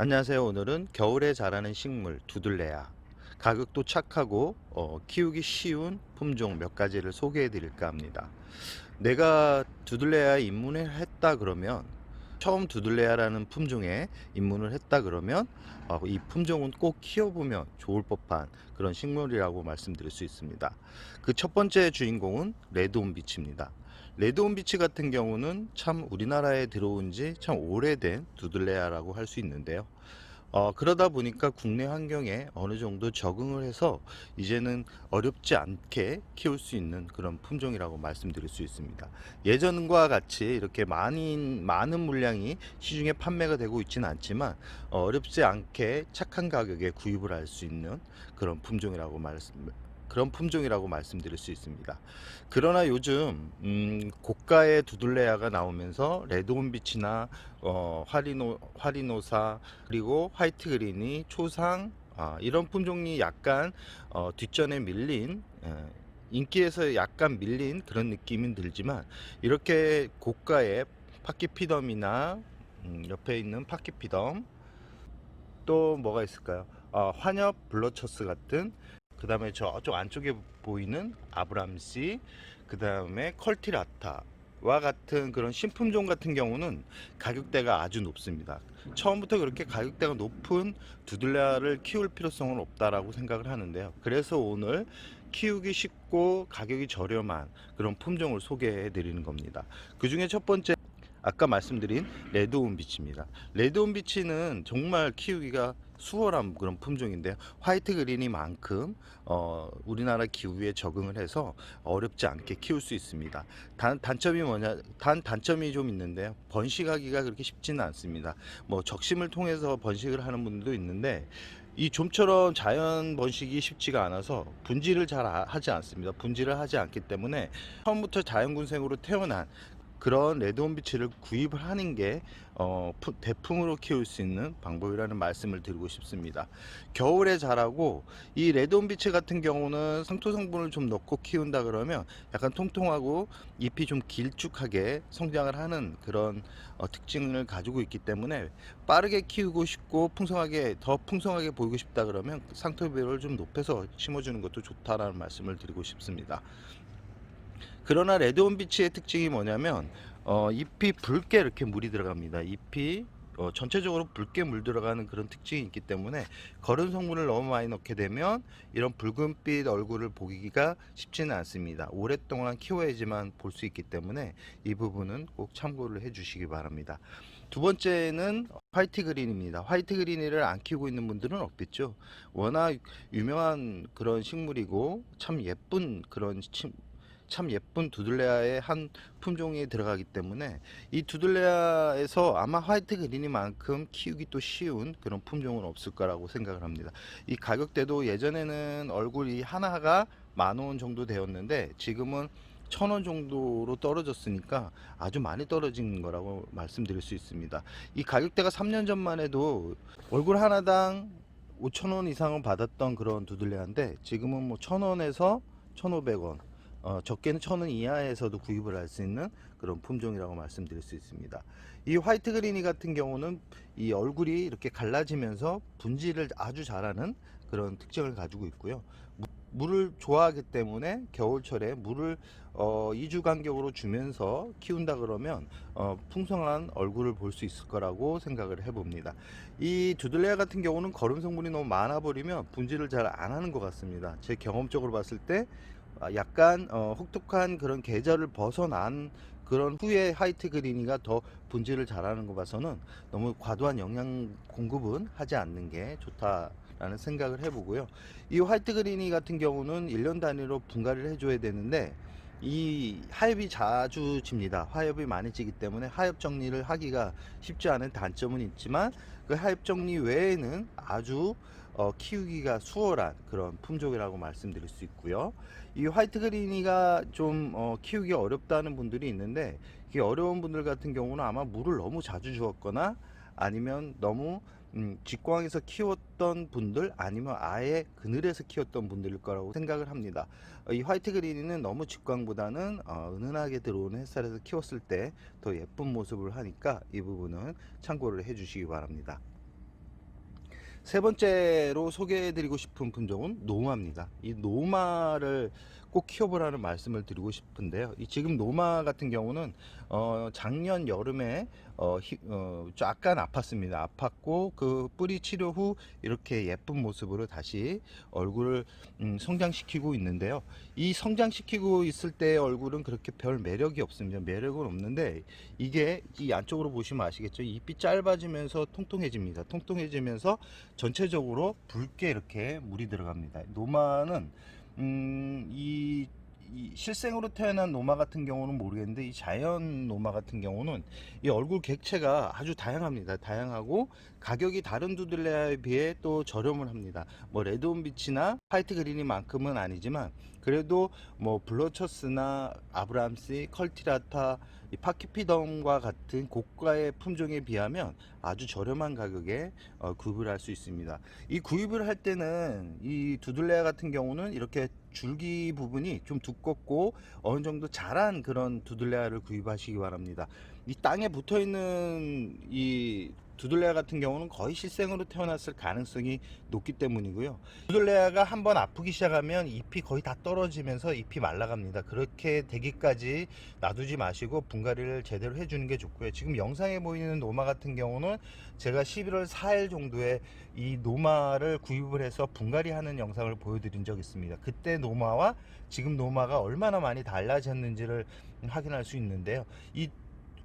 안녕하세요. 오늘은 겨울에 자라는 식물 두들레아 가격도 착하고 어, 키우기 쉬운 품종 몇 가지를 소개해 드릴까 합니다. 내가 두들레아에 입문을 했다 그러면 처음 두들레아라는 품종에 입문을 했다 그러면 어, 이 품종은 꼭 키워보면 좋을 법한 그런 식물이라고 말씀드릴 수 있습니다. 그 첫 번째 주인공은 레드온비치입니다. 레드온비치 같은 경우는 참 우리나라에 들어온 지 참 오래된 두들레아라고 할 수 있는데요. 어, 그러다 보니까 국내 환경에 어느 정도 적응을 해서 이제는 어렵지 않게 키울 수 있는 그런 품종이라고 말씀드릴 수 있습니다. 예전과 같이 이렇게 많은, 많은 물량이 시중에 판매가 되고 있지는 않지만 어, 어렵지 않게 착한 가격에 구입을 할 수 있는 그런 품종이라고 말씀, 그런 품종이라고 말씀드릴 수 있습니다. 그러나 요즘 음, 고가의 두들레아가 나오면서 레드온비치나 어, 화리노 화리노사 그리고 화이트 그린이 초상 아, 이런 품종이 약간 어, 뒷전에 밀린 에, 인기에서 약간 밀린 그런 느낌은 들지만 이렇게 고가의 파키피덤이나 음, 옆에 있는 파키피덤 또 뭐가 있을까요? 어, 환엽 블러처스 같은 그 다음에 저쪽 안쪽에 보이는 아브람씨 그 다음에 컬티라타 와 같은 그런 신품종 같은 경우는 가격대가 아주 높습니다. 처음부터 그렇게 가격대가 높은 두들레아를 키울 필요성은 없다라고 생각을 하는데요. 그래서 오늘 키우기 쉽고 가격이 저렴한 그런 품종을 소개해 드리는 겁니다. 그 중에 첫 번째 아까 말씀드린 레드온 비치입니다 레드온 비치는 정말 키우기가 수월한 그런 품종인데요. 화이트 그린이만큼 어, 우리나라 기후에 적응을 해서 어렵지 않게 키울 수 있습니다. 단 단점이 뭐냐? 단 단점이 좀 있는데요. 번식하기가 그렇게 쉽지는 않습니다. 뭐 적심을 통해서 번식을 하는 분들도 있는데 이 좀처럼 자연 번식이 쉽지가 않아서 분지를 잘 아- 하지 않습니다. 분지를 하지 않기 때문에 처음부터 자연군생으로 태어난 그런 레드온 비치를 구입을 하는 게 어, 푸- 대품으로 키울 수 있는 방법이라는 말씀을 드리고 싶습니다. 겨울에 자라고 이 레드온 비치 같은 경우는 상토 성분을 좀 넣고 키운다 그러면 약간 통통하고 잎이 좀 길쭉하게 성장을 하는 그런 어, 특징을 가지고 있기 때문에 빠르게 키우고 싶고 풍성하게 더 풍성하게 보이고 싶다 그러면 상토 비율을 좀 높여서 심어주는 것도 좋다라는 말씀을 드리고 싶습니다. 그러나 레드온 비치의 특징이 뭐냐면 어, 잎이 붉게 이렇게 물이 들어갑니다. 잎이 어, 전체적으로 붉게 물 들어가는 그런 특징이 있기 때문에 거른 성분을 너무 많이 넣게 되면 이런 붉은빛 얼굴을 보기가 쉽지는 않습니다. 오랫동안 키워야지만 볼 수 있기 때문에 이 부분은 꼭 참고를 해 주시기 바랍니다. 두 번째는 화이트 그린입니다. 화이트 그린을 안 키우고 있는 분들은 없겠죠. 워낙 유명한 그런 식물이고 참 예쁜 그런 침- 참 예쁜 두들레아의 한 품종이 들어가기 때문에 이 두들레아에서 아마 화이트 그린이만큼 키우기 또 쉬운 그런 품종은 없을 거라고 생각을 합니다. 이 가격대도 예전에는 얼굴이 하나가 만 원 정도 되었는데 지금은 천 원 정도로 떨어졌으니까 아주 많이 떨어진 거라고 말씀드릴 수 있습니다. 이 가격대가 3년 전만 해도 얼굴 하나당 5천 원 이상은 받았던 그런 두들레아인데 지금은 뭐 천 원에서 1,500원 어, 적게는 천 원 이하에서도 구입을 할 수 있는 그런 품종이라고 말씀드릴 수 있습니다. 이 화이트 그린이 같은 경우는 이 얼굴이 이렇게 갈라지면서 분지를 아주 잘하는 그런 특징을 가지고 있고요. 무- 물을 좋아하기 때문에 겨울철에 물을 어, 2주 간격으로 주면서 키운다 그러면 어, 풍성한 얼굴을 볼 수 있을 거라고 생각을 해봅니다. 이 두들레아 같은 경우는 거름 성분이 너무 많아 버리면 분지를 잘안 하는 것 같습니다. 제 경험적으로 봤을 때 아, 약간 어, 혹독한 그런 계절을 벗어난 그런 후에 화이트 그린이가 더 분지를 잘하는 거 봐서는 너무 과도한 영양 공급은 하지 않는 게 좋다라는 생각을 해보고요. 이 화이트 그린이 같은 경우는 1년 단위로 분갈이를 해줘야 되는데 이 하엽이 자주 집니다. 하엽이 많이 지기 때문에 하엽 정리를 하기가 쉽지 않은 단점은 있지만 그 하엽 정리 외에는 아주 어, 키우기가 수월한 그런 품종이라고 말씀드릴 수 있고요. 이 화이트 그린이가 좀 어, 키우기 어렵다는 분들이 있는데 이게 어려운 분들 같은 경우는 아마 물을 너무 자주 주었거나 아니면 너무 음, 직광에서 키웠던 분들 아니면 아예 그늘에서 키웠던 분들일 거라고 생각을 합니다. 어, 이 화이트 그린이는 너무 직광보다는 어, 은은하게 들어오는 햇살에서 키웠을 때 더 예쁜 모습을 하니까 이 부분은 참고를 해 주시기 바랍니다. 세 번째로 소개해드리고 싶은 품종은 노마입니다. 이 노마를 꼭 키워보라는 말씀을 드리고 싶은데요. 이 지금 노마 같은 경우는 어, 작년 여름에 어, 히- 어, 약간 아팠습니다. 아팠고 그 뿌리 치료 후 이렇게 예쁜 모습으로 다시 얼굴을 음, 성장시키고 있는데요. 이 성장시키고 있을 때 얼굴은 그렇게 별 매력이 없습니다. 매력은 없는데 이게 이 안쪽으로 보시면 아시겠죠? 잎이 짧아지면서 통통해집니다. 통통해지면서 전체적으로 붉게 이렇게 물이 들어갑니다. 노마는 음, 이, 이 실생으로 태어난 노마 같은 경우는 모르겠는데 이 자연 노마 같은 경우는 이 얼굴 객체가 아주 다양합니다. 다양하고 가격이 다른 두들레아에 비해 또 저렴을 합니다. 뭐 레드온비치나 화이트 그린이만큼은 아니지만 그래도 뭐 블러처스나 아브람시, 컬티라타, 이 파키피덤과 같은 고가의 품종에 비하면 아주 저렴한 가격에 어, 구입을 할 수 있습니다. 이 구입을 할 때는 이 두들레아 같은 경우는 이렇게 줄기 부분이 좀 두껍고 어느 정도 자란 그런 두들레아를 구입하시기 바랍니다. 이 땅에 붙어 있는 이 두들레아 같은 경우는 거의 실생으로 태어났을 가능성이 높기 때문이고요. 두들레아가 한번 아프기 시작하면 잎이 거의 다 떨어지면서 잎이 말라갑니다. 그렇게 되기까지 놔두지 마시고 분갈이를 제대로 해주는 게 좋고요. 지금 영상에 보이는 노마 같은 경우는 제가 11월 4일 정도에 이 노마를 구입을 해서 분갈이 하는 영상을 보여드린 적 있습니다. 그때 노마와 지금 노마가 얼마나 많이 달라졌는지를 확인할 수 있는데요. 이,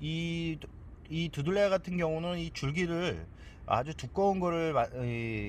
이, 이 두들레아 같은 경우는 이 줄기를 아주 두꺼운 거를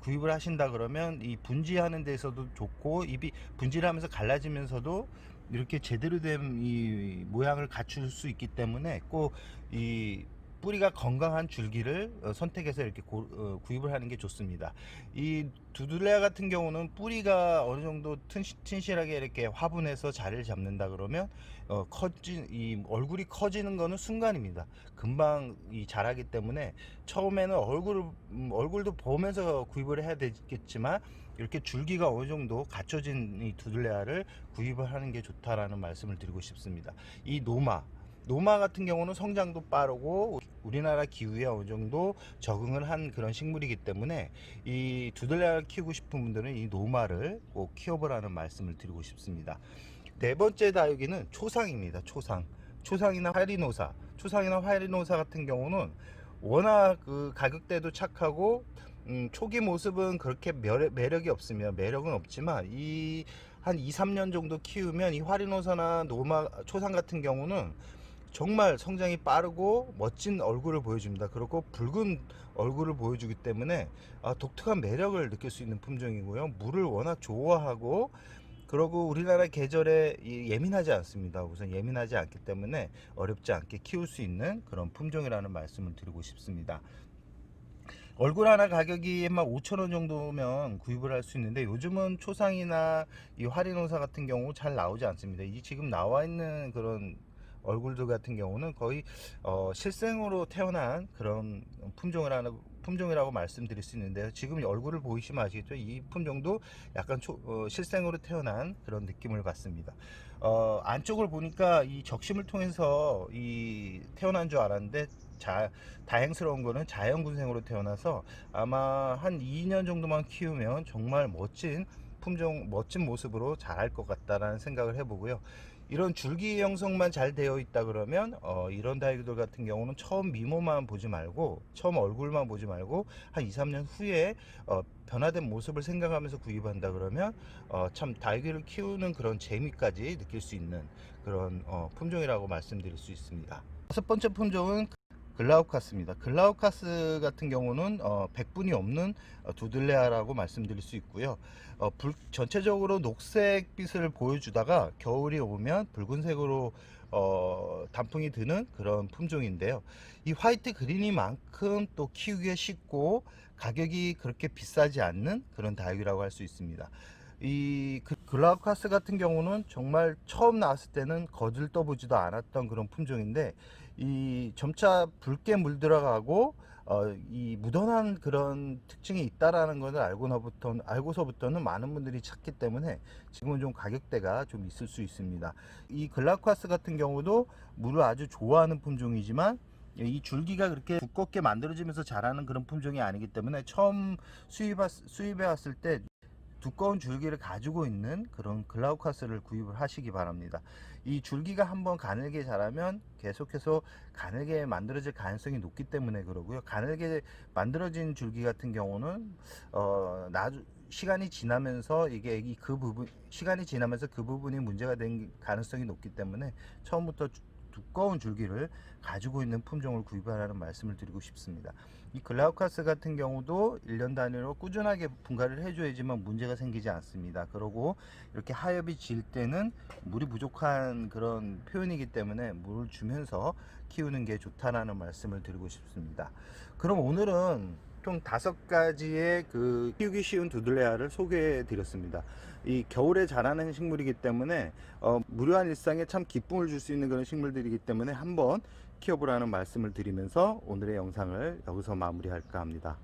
구입을 하신다 그러면 이 분지하는 데서도 좋고 잎이 분지를 하면서 갈라지면서도 이렇게 제대로 된 이 모양을 갖출 수 있기 때문에 꼭이 뿌리가 건강한 줄기를 어, 선택해서 이렇게 고- 어, 구입을 하는 게 좋습니다. 이 두들레아 같은 경우는 뿌리가 어느 정도 튼실, 튼실 하게 이렇게 화분해서 자리를 잡는다 그러면 어, 커진 이 얼굴이 커지는 거는 순간입니다. 금방 이 자라기 때문에 처음에는 얼굴을 음, 얼굴도 보면서 구입을 해야 되겠지만 이렇게 줄기가 어느 정도 갖춰진 이 두들레아를 구입을 하는 게 좋다라는 말씀을 드리고 싶습니다. 이 노마 노마 같은 경우는 성장도 빠르고 우리나라 기후에 어느 정도 적응을 한 그런 식물이기 때문에 이 두들레아를 키우고 싶은 분들은 이 노마를 꼭 키워보라는 말씀을 드리고 싶습니다. 네 번째 다육이는 초상입니다. 초상. 초상이나 화리노사. 초상이나 화리노사 같은 경우는 워낙 그 가격대도 착하고 음, 초기 모습은 그렇게 매력, 매력이 없으면 매력은 없지만 이 한 2, 3년 정도 키우면 이 화리노사나 노마 초상 같은 경우는 정말 성장이 빠르고 멋진 얼굴을 보여줍니다. 그리고 붉은 얼굴을 보여주기 때문에 아, 독특한 매력을 느낄 수 있는 품종이고요. 물을 워낙 좋아하고 그리고 우리나라 계절에 이- 예민하지 않습니다. 우선 예민하지 않기 때문에 어렵지 않게 키울 수 있는 그런 품종이라는 말씀을 드리고 싶습니다. 얼굴 하나 가격이 막 5천 원 정도면 구입을 할 수 있는데 요즘은 초상이나 이 화리노사 같은 경우 잘 나오지 않습니다. 이 지금 나와 있는 그런 얼굴들 같은 경우는 거의 어, 실생으로 태어난 그런 품종이라는 품종이라고 말씀드릴 수 있는데요. 지금 얼굴을 보이시면 아시겠죠? 이 품종도 약간 초- 어, 실생으로 태어난 그런 느낌을 받습니다. 어, 안쪽을 보니까 이 적심을 통해서 이 태어난 줄 알았는데 자, 다행스러운 거는 자연군생으로 태어나서 아마 한 2년 정도만 키우면 정말 멋진 품종, 멋진 모습으로 자랄 것 같다라는 생각을 해보고요. 이런 줄기 형성만 잘 되어 있다 그러면 어, 이런 다육이들 같은 경우는 처음 미모만 보지 말고 처음 얼굴만 보지 말고 한 2, 3년 후에 어, 변화된 모습을 생각하면서 구입한다 그러면 어, 참 다육이를 키우는 그런 재미까지 느낄 수 있는 그런 어, 품종이라고 말씀드릴 수 있습니다. 다섯 번째 품종은 글라우카스입니다. 글라우카스 같은 경우는 어, 백분이 없는 어, 두들레아라고 말씀드릴 수 있고요. 어, 불- 전체적으로 녹색빛을 보여주다가 겨울이 오면 붉은색으로 어, 단풍이 드는 그런 품종인데요. 이 화이트 그린이만큼 또 키우기가 쉽고 가격이 그렇게 비싸지 않는 그런 다육이라고 할 수 있습니다. 이 그- 글라우카스 같은 경우는 정말 처음 나왔을 때는 거들 떠보지도 않았던 그런 품종인데 이 점차 붉게 물들어가고 어, 이 무던한 그런 특징이 있다라는 것을 알고나부터 알고서부터는 많은 분들이 찾기 때문에 지금은 좀 가격대가 좀 있을 수 있습니다. 이 글라우카스 같은 경우도 물을 아주 좋아하는 품종이지만 이 줄기가 그렇게 두껍게 만들어지면서 자라는 그런 품종이 아니기 때문에 처음 수입 수입해 왔을 때 두꺼운 줄기를 가지고 있는 그런 글라우카스를 구입을 하시기 바랍니다. 이 줄기가 한번 가늘게 자라면 계속해서 가늘게 만들어질 가능성이 높기 때문에 그러고요. 가늘게 만들어진 줄기 같은 경우는 어, 나주, 시간이 지나면서 이게 이 그 부분 시간이 지나면서 그 부분이 문제가 된 가능성이 높기 때문에 처음부터 주- 두꺼운 줄기를 가지고 있는 품종을 구입하라는 말씀을 드리고 싶습니다. 이 글라우카스 같은 경우도 1년 단위로 꾸준하게 분갈이를 해줘야지만 문제가 생기지 않습니다. 그러고 이렇게 하엽이 질 때는 물이 부족한 그런 표현이기 때문에 물을 주면서 키우는 게 좋다라는 말씀을 드리고 싶습니다. 그럼 오늘은 총 다섯 가지의 그 키우기 쉬운 두들레아를 소개해 드렸습니다. 이 겨울에 자라는 식물이기 때문에 어, 무료한 일상에 참 기쁨을 줄 수 있는 그런 식물들이기 때문에 한번 키워보라는 말씀을 드리면서 오늘의 영상을 여기서 마무리할까 합니다.